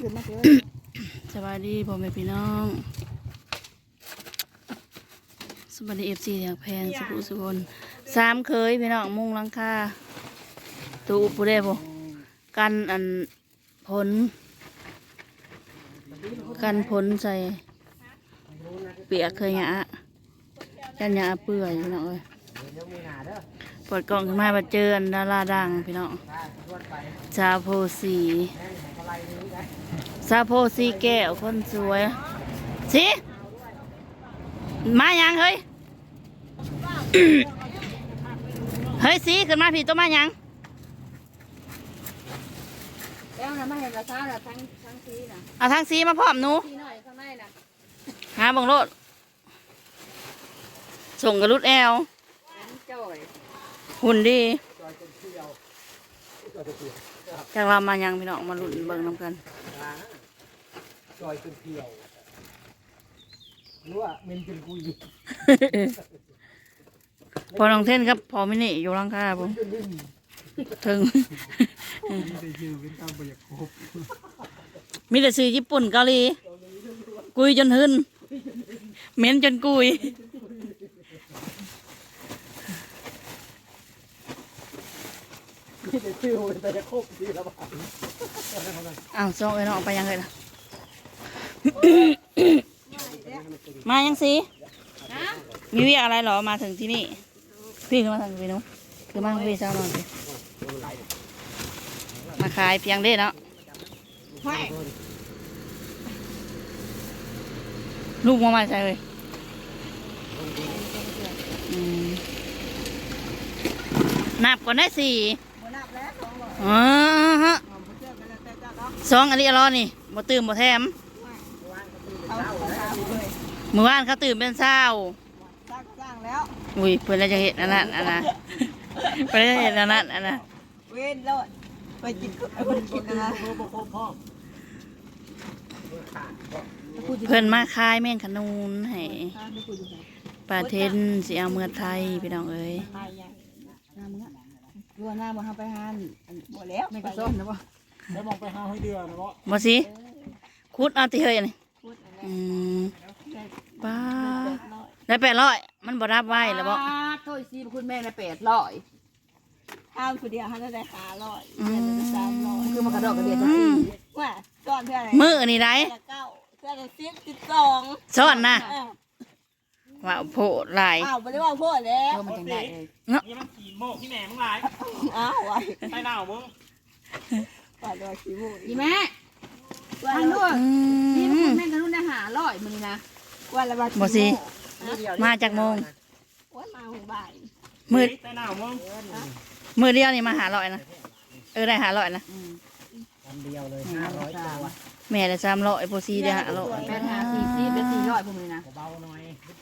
ขึ้นมาเลยสวัสดีพ่อแม่พี่น้อง สวัสดีเอฟซีอย่างแพงสุขุสุคนสามเคยพี่น้องมุงหลังคาตูอุปุเด้บ่กันอันผล กันผลใส่ เปียกเคยหยะกันหยะเปื่อยพี่น้องเอ้ยเปิดกล่องขึ้นมามาเจออันดาราดังพี่น้องชาโพสี ซาโพสีแก้วคนสวยสิมายังเฮ้ย เฮ้ยสิขึ้นมาพี่ตัวมายังแล้วนะมาเห็นราคาละทั้งทั้งซีนะเอาทางสีมาพร้อมหนูซีหน่อยข้างในนะหาบังโลดส่งกระลุดแอลอันนี้จ่อยหุ่นดี จากเรามายังพี่น้องมาลุ้นเบิ่งน้ำกันจอยเป็นเพียวรู้ว่าเมนเป็นกุยพอน้องเท่นครับ พอมินี่อยู่หลังคาผมจนนิ่มถึงมีแต่ยืนเป็นตามประหยัดครบมีแต่ซื้อญี่ปุ่นเกาหลี กุยจนหึนเหม็นจนกุย มีแต่ชื่อเป็นประหยัดครบดีแล้วบ้าอ้าวส่งไอ้น้องไปยังเลยล่ะมายังสิมีวิอะไรเหรอมาถึงที่นี่ พี่ขึ้นมาทางพี่นุ๊กคือมาทางพี่เจ้านอนสิมาขายเพียงเด้เนาะไม่ลูกมามาใช่เลยอืมนับก่อนได้สี่ หมดนับแล้วสองร้อยอ๋อฮะเอาไปเชื่อกันแล้วแต่เจ้าเนาะสองอันนี้อร่อยนี่บ่ตื่นบ่แถมเอาเอาเลยเมื่อวานเขาตื่นเป็นเช้าสร้างสร้างแล้วอุ้ยเพื่อนเราจะเห็นอันนั้นอันนั้นเพื่อนจะเห็นอันนั้นอันนั้นเว้นโลดไปกินไปกินนะเบอร์บครบพ่อเพื่อนมาคายแม่งขนูนให้ปลาเทนสิเอาเมือไทยพี่น้องเอ้ย ตายยังน้ำมึงอะ รัวหน้าบ่ทำไปหันหมดแล้วไม่กระซ้อนนะบ่แล้วมองไปห้าให้เดือนนะเพราะบ่สิคุดเอาติเฮ้ยนี่พูดอะไรอืมป้าน้อยได้แปดร้อยมันบ่รับไว้แล้วบ่โทษซีคุณแม่นะแปดร้อยข้าวคนเดียวเขาได้หาร้อยเดือนละสามร้อยคือมันกระดอกกระเดียดจะซีว่าก่อนเพื่ออะไรมือนี่ได้เพื่อละเก้าเพื่อละสิบสิบสอง ซ่อนนะ เออ ว่าโพดหลายอ้าวไม่ได้ว่าพูดแล้วมันจังได้เลยนี่มันขี่โมกที่แหนมึงหลายอ้าวไว้ใต้หน้ามึงก่อนว่าขี้มูกอีแม่ว่าทางละด้วยอืนี่มันมแม่งกระนุ่นได้หาร้อยมันนี่นะว่าละว่าขี้บ่สิ มูกมาจากโมง ว่ามาหงบ่ายมือใต้หน้ามึงมือเดียวนี่มาหาร้อยนะเออได้หาร้อยนะอันเดียวเลยห้าร้อยตัวแม่ได้สามร้อยโพสีได้หาร้อยแปดหาสี่สี่เป็นสี่ร้อยพวกมันนี่นะเบาหน่อย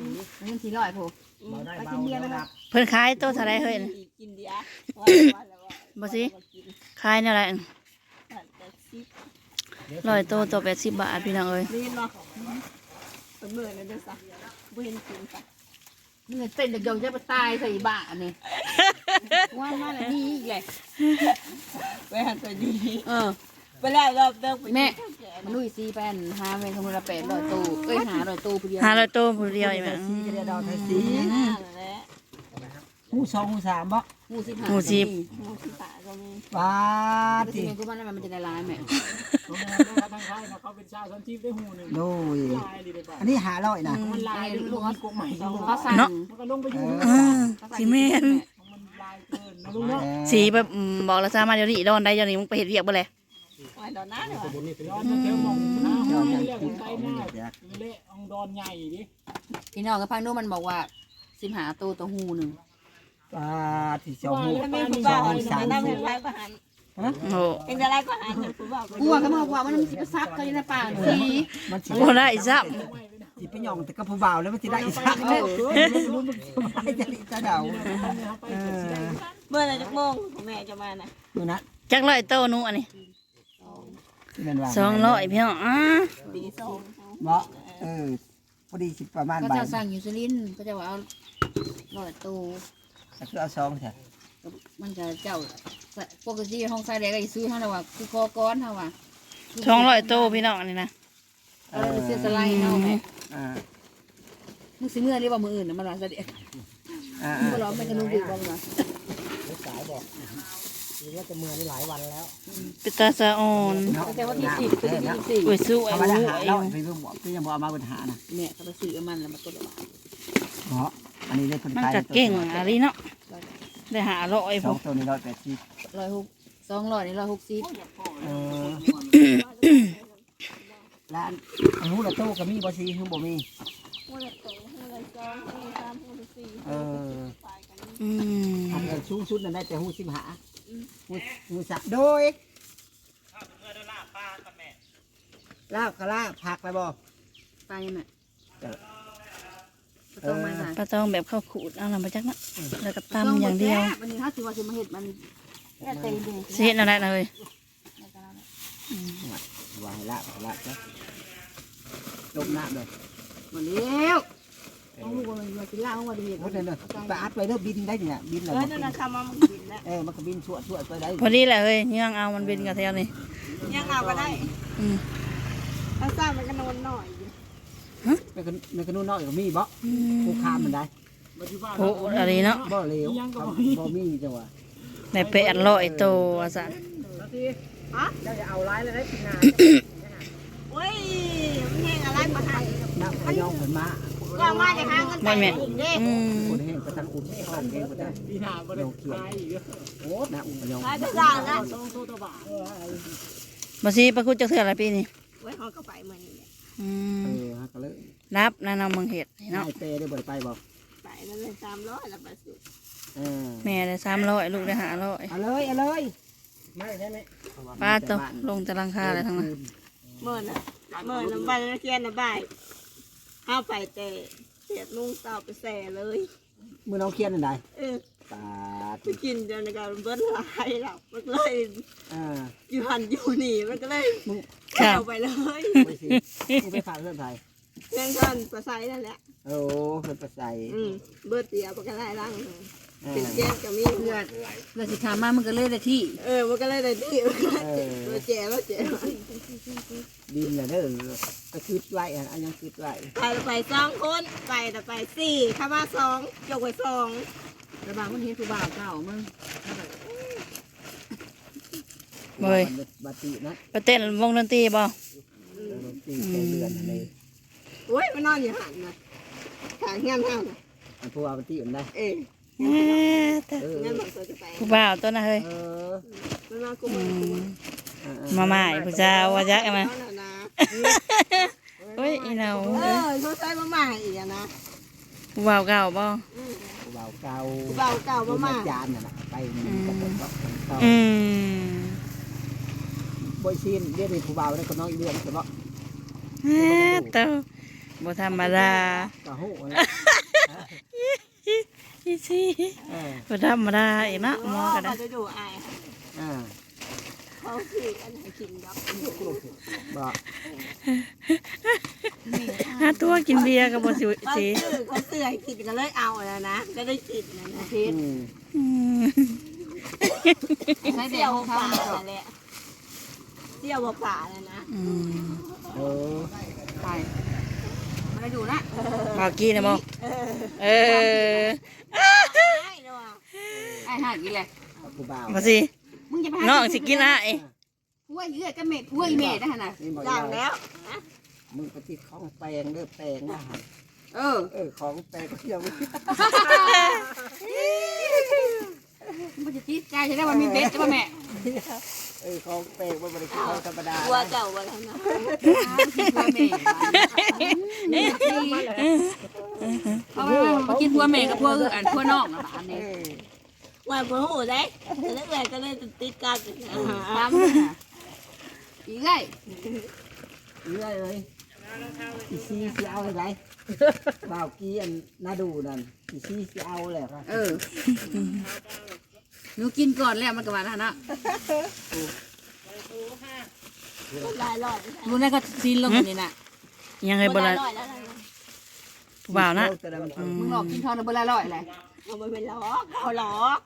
สีมันสี่ร้อยพวกเบาได้ไปเบากินเบียร์ไหมแล้ล่ะวเพิ่นขายตัวเท่าไรเฮ้ยกินเบียร์ว่าละว่าบ่สิ ขายเนี่ยแหละแต่สิบร้อยตัวตัวแปดสิบบาทพี่น้องเอ้ยเรียนเนาะเป็นมือเลยด้วยซ้ำบ่เห็นกินซะนี่เต้นเด็กๆจะไปตายใส่บ้าอันนี้ว่ามาแล้วนี่อีกเลยไปหันตัวดีเออ ไปแล้วรอบเดิมไปแม่กินข้าวแกงมันลุยซีแป้นหาแม่งคำนวณละแปดร้อยตู้เอ้ยหาร้อยตู้ผู้เดียวหาร้อยตัวผู้เดียวอีกแม่สีจะได้ดอกไทยสีอ่านั่นแหละหูสองหูสามบ่หมูสิบหาหมูสิบหมูสิบาทก็มีป้ามันสิเงินกูมันมันจะได้ร้ายแม่เขาทางไทยนะเขาเป็นชาวสันทิพได้หูหนึ่งโดยลายดีเลยป่ะอันนี้หาร้อยนะมันลายลูกกกใหม่ลูกเขาสั่งมันก็ลงไปอยู่เออสีเมนมันลายเกินนะลูกเนาะสีแบบอืมบอกแล้วซามาเดี๋ยวนี้โดนได้เดี๋ยวนี้มึงไปเห็ดเรียกบ่เลย ไว้ดอนหน้าเนี่ยวะย้อนมาเที่ยวมองหน้าห้อยเรียกใต้หน้าเละองดอนใหญ่ดิพี่น้องกับพังนู้นมันบอกว่าสิบหาตู้ตัวหูหนึ่งป้าที่เจ้าหูถ้าไม่ผู้บ่าวจะนั่งเป็นไรก็หันโอ้เป็นอะไรก็หันผู้บ่าวกูว่าก็มาว่ามันสิบซักก็ยังในป่าสีมันสิโหได้ซ้สิไปหย่องแต่ก็ผู้บ่าวแล้วมันสิได้อีสักเออรู้มันสบายจะลิจะเดาเออเมื่อไรจะโมงแม่จะมาน่ะดูนะำจักร้อยโตวหนูอันนี้ ที่นั่นว่าสองร้อยพี่น้องอะดีสองเนาะเออพอดีสิประมาณก็บ่าจะยสั่งอยู่สุรินทร์ก็จะว่าเอาร้อยตู้ก็คือเอาซองเถอะมันจะเจ้าปกติห้องใส่แดงก็สิซื้อเท่านั้นว่าคือคอก้อนเท่าว่าช่องร้อยโตพี่น้องนี่นะเออเสียสไลด์เนาะแม่อ่ามึงสิเมื่อหรือว่ามืออื่นน่ะมันว่าซะเด้อ่าบ่ร้องไปกระนุ่งดีบ่มาสายบอก หรือว่าจะเมือนี่หลายวันแล้วเป็นตาสะอ่อนแต่ว่าที่สิบคือที่สี่สวยสวยเอาโอ้มาแล้วยหาเราไปเพิ่งบอกพี่ยังบอกเอามาปัญหานะแม่เขาไปซื้อมันแล้วมาตัวละบาทเพราะอันนี้ได้คนมันขายจะเก่งอะไรเนาะได้หาร้อยสพอองตัวนี้ร้อยแปดสิบร้อยหกสองร้อยนี่ร้อยหกสิบเออร้านอันนู้นละโต้ก็มีบ่ซีข้างบ่มีหัวละโตหัวละสองหัวละสามหัวละสี่เอออืมอันนี้สูงสุดนั่นได้แต่หูสิบหา หูหูสับโดยลาบกะลาบผักไปบ่ไปยังแม่เออก็ต้องมาค่ะปลาตองแบบข้าวขูดเอาลำไปจักนะแล้วก็ตำอย่างเดียววันนี้ถ้าสิว่าสิมาเฮ็ดมันแค่เต็มเลยสิเฮ็ดอะไรเลยวายลาบกะลาบจ้ะลมน้ำเลยหมดแล้ว เอาลูกมันมากินเหล้ามาดีโอ้ยเด้อเด้อไปอัดไปเด้อบินได้เนี่ยบินเลยเออนั่นนะคำว่ามันกินแล้วเออมันก็บินชั่วชั่วไปได้พอดีแหละเฮ้ยเยื่องเอามันเป็นกับแถวนี่ยังเอาก็ได้อืมถ้าทราบมันก็นอนหน่อยอยู่มันก็มันก็นู่นน้อยก็มีบ่ผู้ค้ามันได้ปัจจุบันโอ้อะไรเนาะบ่เลวบ่มีจังหวะในแปดร้อยโตว่าสันเจ้าจะเอาร้ายเลยได้ปีนาเว้ยมันแห้งอะไรมาให้น้ำขยองผลมา ก็มาจะหาเงินไปให้ผมเด้อืมคนแห้งประทังอุ่นข้องแห้งประทังปีหน้าบ่ได้ขายอีกโอ้น้ำอุ่นขยองขายไปสร้างนะสองโซตบามาซีประคุดจักเถื่ออะไรปีนี้ไว้เขาก็ไปเหมือนนี้อืเอมอฮะก็เลยรับนะนำมังเห็ดนี่น้าเนาะยเปได้บ่ได้ไปบ่ไปนั่นเลยสามร้อยแล้วไปสุดเออแม่ได้สามร้อยลูกได้หาร้อยเอาเลยเอาเลยไม่ได้ไหมป้าโตลงแต่ลังคาเลยทั้งนั้น เมื่อน่ะเมื่อน้ำบันเทียนน้ำใบเอาไปแต่เสียดนุ่งเต่าไปแส่เลย มือน้องเคียนอันใดเออตาไปกินจนในการเบิ้ลหลายแล้วมันก็เลยอ่าอยู่หันอยู่นี่มันก็เลยครับเอาไปเลยไปสิมึงไปฝากเพื่อนไทยเพื่อนท่านประไซนั่นแหละโอ้เพื่อนประใสอืมเบิดเดียวมันก็ได้ร่างอ่า เป็นแก้มก็มีเลือดเราสิถามมามันก็เลยได้ที่ เออมันก็เลยได้ที่มันก็เลยมาแจ๋มาแจ๋ดินน่ะเด้อก็คืดไล่อะอันยังคืดไล่ไปไปสองคนไปแต่ไปสี่ข้ามาสองยกไว้สองระบางมันเห็นผู้บ่าวเก่ามึงเว้ย บาตินะไปเต้นวงดนตรีบ่ตีเป็นเดือนอะไรโอ้ยมันนอนอยู่หันนะขางงานเท่านะอันพวกบาติมันได้ เออ แม่แต่เอองั้นมันก็จะไปผู้บ่าวตัวน่ะเฮ้ยเออมันมากูอืมันมมาใหม่ผู้สาวว่าจักมาเอาน่ะนะเฮ้ยอีเหนาเออเขาใช้มาใหม่อีกอะนะผู้บ่าวเก่าบ่เบาเก่าเบาเก่ามาใหม่จานน่ะนะไปกับผมก็เก่าอืมบอยซีนเรียกเป็นผู้เบาได้กับน้องอีเดือนใช่ปะแม่เต้าบ่ธรรมดากะโหอะ ไรอีสิเออบ่ธรรมดาอีกเนาะหมอก็ได้เขาจะดูอายอ่าเขาคืออันไหนกินยับบอกหาตัวกินเบียร์ก็บ่สิเขาสิซื้อเขาซื้อให้กินก็เลยเอาแล้วนะก็ได้กินนะนะอืมอืมใช้เดีเสี่ยยววของเขาป่าก่อนนั่นแหละเสี่ยวป่าเลยนะอืมเออไป มาดูนะบ่าวกี้นะบ่เออได้เนาะไอ้ห่ากี่แหละผู้เบาบ่สิมึงจะไปน้องสิกินอ้ายผัวเยื่อกับเม็ดผัวอีเม็ดได้ขนาดนี่บอกย่างแล้ว มึงปฏิของแปลงเด้อแปลงนะเออ เออของแปลงก็เที่ยวไม่มันจะจิตใจใช่ได้ว่ามีเบ็ดใช่ป่ะแม่ เออของแปลงมันบริสุทธิ์ธรรมดาวัวเก่าวัวแล้วนะผัวแม่เพราะว่ามากินผัวแม่กับผัวอื่นอันผัวน้องนะบ้านเอนี้อว่าผัวหูได้แต่แล้วแหวนก็เลยติดกันนะตามอีกไงเรื่อยเลยอีซีสิเอาอะไรบ่าวกี้อันน่าดูนั่นอีซีสิเอาแหละครับเออห นูกินก่อนแล้วมันก็ว่าแล้วนะหลายร้อยรู้นั่นก็ซีนลงนี่น่ะยังไงบ่หล่ะลายร้อยแล้วนะผู้บ่าวนะแต่ละมันอืมึงมหลอกกินทองเบอร์ละร้อยเลยเอาไปเป็นล้อกเอาล้อก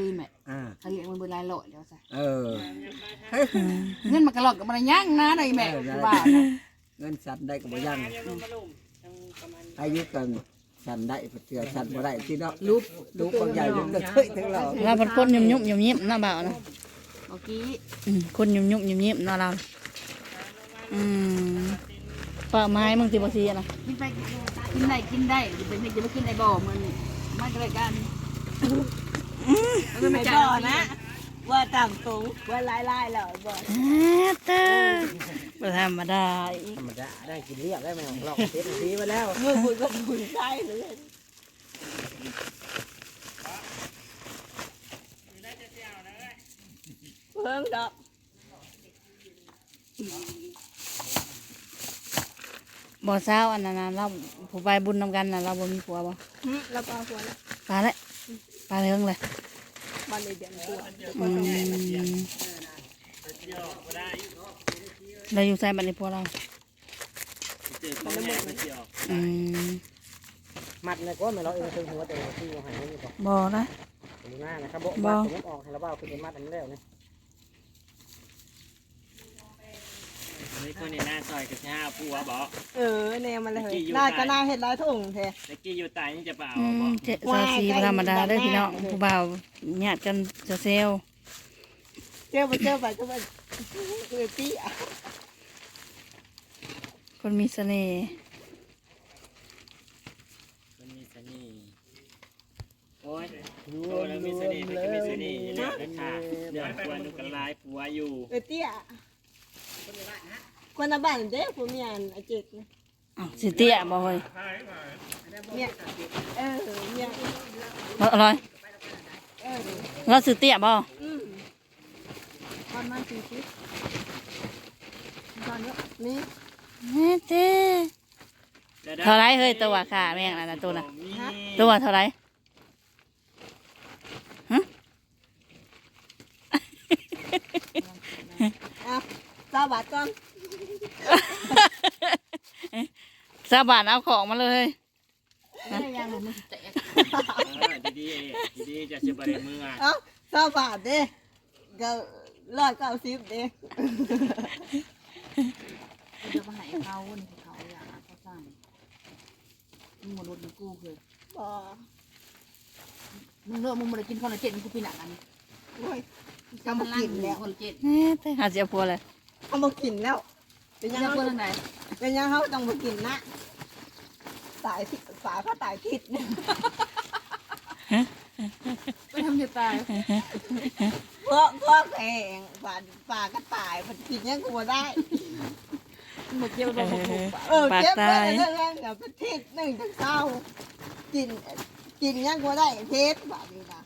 ลืมแม่อ่าเขาเรียกมันเป็นลายหล่อแล้วซะเออเงินมันกระหลอกกับมันย่างนะได้แม่บ้านะเงินสันได้ก็บ่ยังอายุกัน สันได้เถื่อสันบ่ได้ที่เนาะลูกลูกบางอย่างยังเคยถึงเราเราเป็นคนยุ่มยุ่มยุ่มยิ้มๆเนาะบ่าวนะเมื่อกี้อืมคนยุ่มยุ่มยุ่มยิ้มๆเนาะเราอืมป่าไม้มึงสิบ่ซีอะนะกินไปกินได้กินได้เป็นไม่จะไม่กินในบ่อมันมันก็เลยกันไม่ไม่บอกนะ ว่าต่างตรงว่าลายลายๆแล้วบอกแฮเตอร์บ่ธรรมดาอีกธรรมดาได้กินเรียกได้ไหมของเราเต็มทีมาแล้วมือคุณก็คุณใช่เลยเพิ่งดอกบ่เศร้าอันนั้นน่ะเราผู้ไปบุญนำกันน่ะเราบ่มีผัวบ่หึแล้วปลาหัวแล้วปลาเลยปลาเรื่องเลย มันเลยเดือนตัวอืมเราอยู่ใส่บัดนี้พวกเราอืมมัดเลยก็ไม่เราเองถึงหัวแต่ที่หันนี่ก็บ่นะดูหน้านะครับบ่มัดผมออกให้เราเบ้าคือมัดอันแล้วเนี่ย นี่คนนี้หน้าซอยกับห้าผัวบอกเออแนวมันเลยน่าจะน่าเห็ดร้ายทุ่งแท้ ตะกี้อยู่ตายนี่จะเปล่าอืบมอกเจ๊ซาซีบ่ธรรมดาเด้อพี่น้องผู้บ่าวญาติกันจะเซลเจ้าไปเจ้าไปก็ไปคือปี้อะคนมีเสน่ห์มันมีเสน่ห์โอ้ยโอ้แล้วมีเสน่ห์มันก็มีเสน่ห์เรื่องกันค่ะเรื่องควรดูกันลายผัวอยู่เออเตี้ย คนละบ้านเด้ผมมีอันอาเจ็ดนะอ้าวสิเตี้ยบ่เฮ้ยเนี่ยเออเนี่ยบ่อร่อยเออเราสิเตี้ยบ่อืมตอนมาสี่สิบตอนนี้นี่แม่เต้เท่าไรเฮ้ยตัวค่ะแม่งอันนั้นตัวน่ะตัวเท่าไรอะ สาบาทก่อนสาบานเอาของมาเลย ไม่ได้ยังมันแตกดีดีดีๆจะสิบริมือเอ้าสาบาทเด้ก็ร้อยเก้าสิบเด้จะมาให้เขานี่เขาอยากเขาสร้างมึงมาลดกูคือบ่มึงเลิกมึงมากินคนละเจ็ดมึงกูปีหนักอันนี้โอ้ยกำมากินแล้วคนละเจ็ดแม่เต้หาเสียผัวเลย เอามากินแล้ว เป็นจะยังเพื่เขาอนไหนเป็นยังเขาต้องมากินนะสายทิศสายเขาตายทิศเนี่ยไปทำจะตายเพราะเพราะแข่งป่าป่าก็ตายมันกินยังกูบ่ได้หมดเกี่ยวโดนผูกเออเจ็บไปเรื่องเดี๋ยวเป็นทิศหนึ่งถึงเศร้ากินกินยังกูได้เทสแบบนี้นะ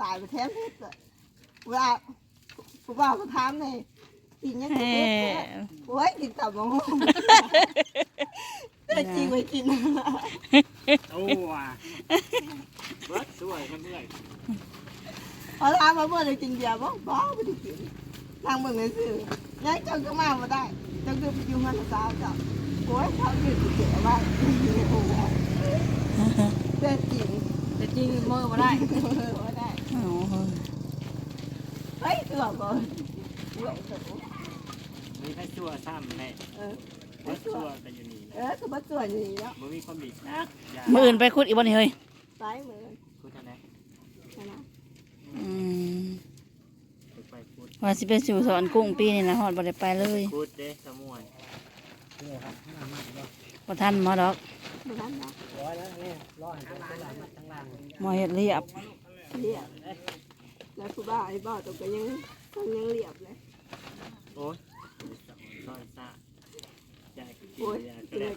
ตายไปแท้เทสเลยเวลาผู้บ่าวก็ถามเลย กินยังกูแม่เทสโอ้ยกินตับมะม่วงแต่จริงไปกินโอ้ว่ะเบิดสวยกันเมื่อยพอถามมาเมื่อไรกินเบียร์บ้บ้าไม่ได้กินทางเมืองเลยซื้อยังเจ้าก็มาไม่ได้เจ้าคือไปอยู่มันสาวเจ้าโอ้ยเขาอยู่เสียไว้โอ้โหแต่จริงแต่จริงมือมาได้ไม่ได้โอ้โหเฮ้ยตัวก่อนเว้ยตัวมี แค่ชั่วซ้ำแน่เออเบิดชั่วกันอยู่นี่เออคือบัตัวอยู่นี่แล้วบ่มีความดีนะอย่ามืออื่นไปคุดอีกบ่นี่เฮ้ยซ้ายมือพูดเท่านั้นนะอืมไปพูดว่าสิไปสู่สอนกุ้งปีนี่นะฮอดบ่ได้ไปเลยพูดเด้สมวยบ่ทันหมอดอกดูนั้นนะร้อยแล้วนี่ร้อยทั้งหลังทั้งหลังหมอเฮ็ดเรียบเรียบแล้วคือบ้าไอ้บ้าตัวก็ยังยังเรียบเลย ซอยซะายก็กินยายก็แล้